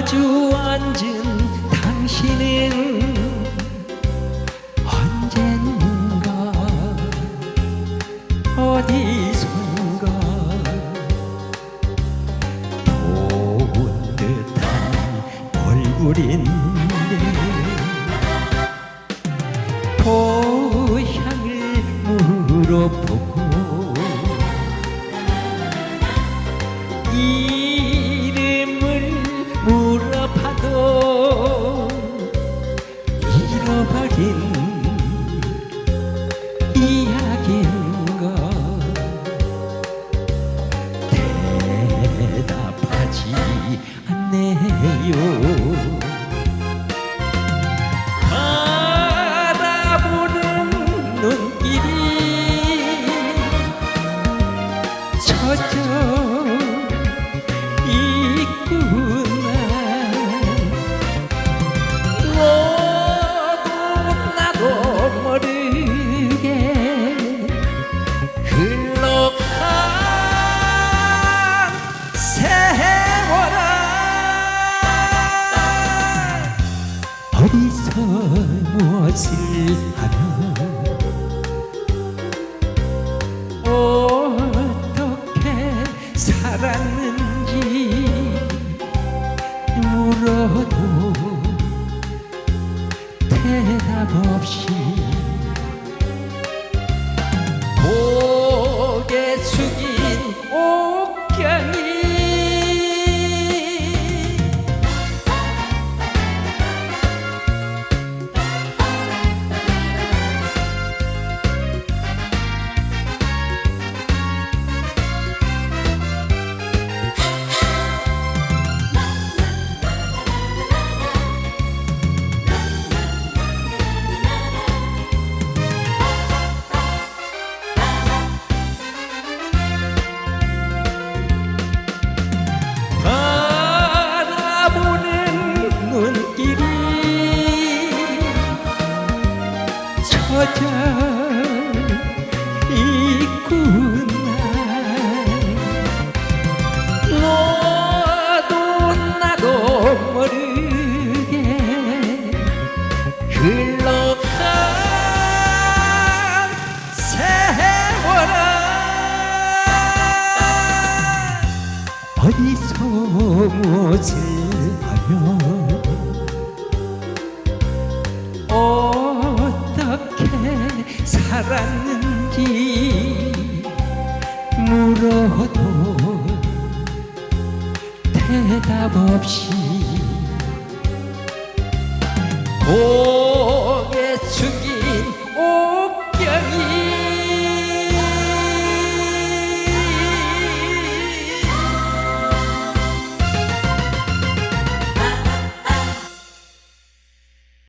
마주 앉은 당신은 언젠가 어디선가 더운 듯한 얼굴인데 고향을 물어보고 않네요 무엇을 하며 젖어 있구나 나도 모르게 흘러간 세월아 어디서 무엇을 하며 살았는지 물어도 대답 없이 고